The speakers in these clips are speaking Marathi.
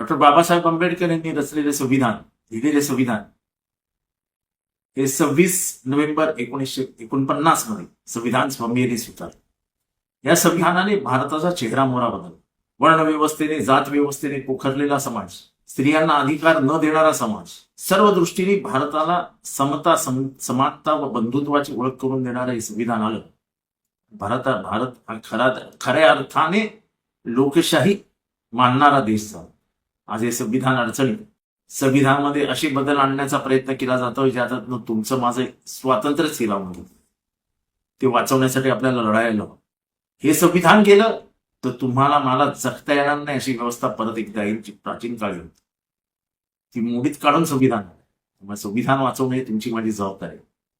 डॉक्टर बाबासाहेब आंबेडकर यांनी रचलेले संविधान लिहिलेले संविधान हे सव्वीस नोव्हेंबर एकोणीसशे एकोणपन्नासमध्ये संविधान स्वामीने स्वीकार या संविधानाने भारताचा चेहरा मोहरा बदल वर्णव्यवस्थेने जात व्यवस्थेने पोखरलेला समाज स्त्रियांना अधिकार न देणारा समाज सर्व दृष्टीने भारताला समता सम, समानता व बंधुत्वाची ओळख करून देणारं हे संविधान आलं. भारत भारत हा खरा खऱ्या अर्थाने लोकशाही मानणारा देश झाला. आज हे संविधान अडचणी संविधानामध्ये असे बदल आणण्याचा प्रयत्न केला जातो ज्यातनं तुमचं माझं स्वातंत्र्यच हिरावून होतं ते वाचवण्यासाठी आपल्याला लढायला हवं हे संविधान गेलं तर तुम्हाला मला जगता येणार नाही अशी व्यवस्था परत एकदा येईल जी प्राचीन काळी होती. ती मोडीत काढून संविधान. त्यामुळे संविधान वाचवणे ही तुमची माझी जबाबदारी.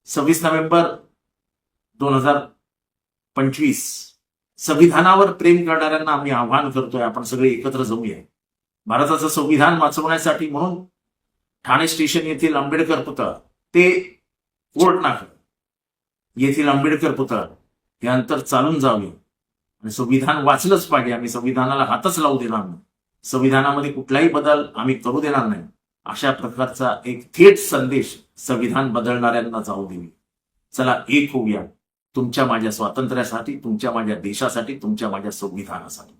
सव्वीस नोव्हेंबर दोन हजार पंचवीस. संविधानावर प्रेम करणाऱ्यांना आम्ही आव्हान करतोय आपण सगळे एकत्र जाऊया भारताचं संविधान वाचवण्यासाठी म्हणून ठाणे स्टेशन येथील आंबेडकर पुतळा ते कोर्ट येथील आंबेडकर पुतळा हे अंतर चालून जावे. आणि संविधान वाचलंच पाहिजे. आम्ही संविधानाला हातच लावू देणार नाही. संविधानामध्ये कुठलाही बदल आम्ही करू देणार नाही. अशा प्रकारचा एक थेट संदेश संविधान बदलणाऱ्यांना जाऊ देवी चला एक होऊया. तुमच्या माझ्या स्वातंत्र्यासाठी तुमच्या माझ्या देशासाठी तुमच्या माझ्या संविधानासाठी.